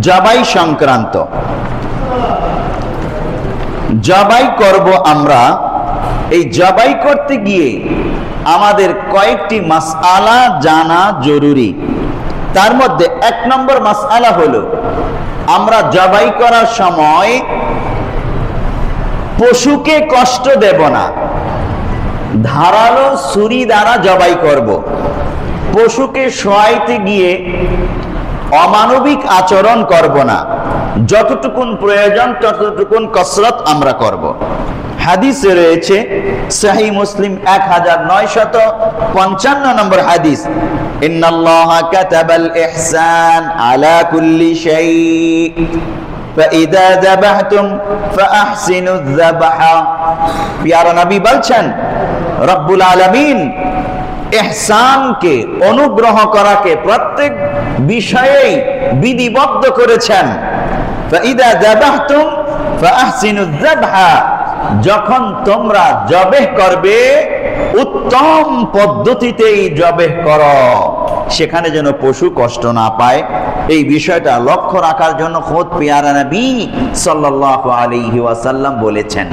জবাই সংক্রান্ত। জবাই করব আমরা। এই জবাই করতে গিয়ে আমাদের কয়েকটি মাসআলা জানা জরুরি। তার মধ্যে এক নম্বর মাসআলা হলো, আমরা জবাই করার সময় পশুকে কষ্ট দেব না। ধারালো ছুরি দ্বারা জবাই করব। পশুকে শোয়াইতে গিয়ে অমানবিক আচরণ করব না যতটুকুন প্রয়োজন, ততটুকুন কসরত আমরা করব। হাদিসে রয়েছে, সাহি মুসলিম এক হাজার নয় শত পঞ্চান্ন নম্বর হাদিস বলছেন, রব্বুল আলমিন এহসানকে, অনুগ্রহ করাকে প্রত্যেক বিষয়েই বিধিবদ্ধ করেছেন। যখন তোমরা জবে করবে, উত্তম পদ্ধতিতেই জবে কর। সেখানে যেন পশু কষ্ট না পায়। এই বিষয়টা লক্ষ্য রাখার জন্য খোদ পিয়ারা নবী সাল্লাহ আলী ওয়াসাল্লাম বলেছেন।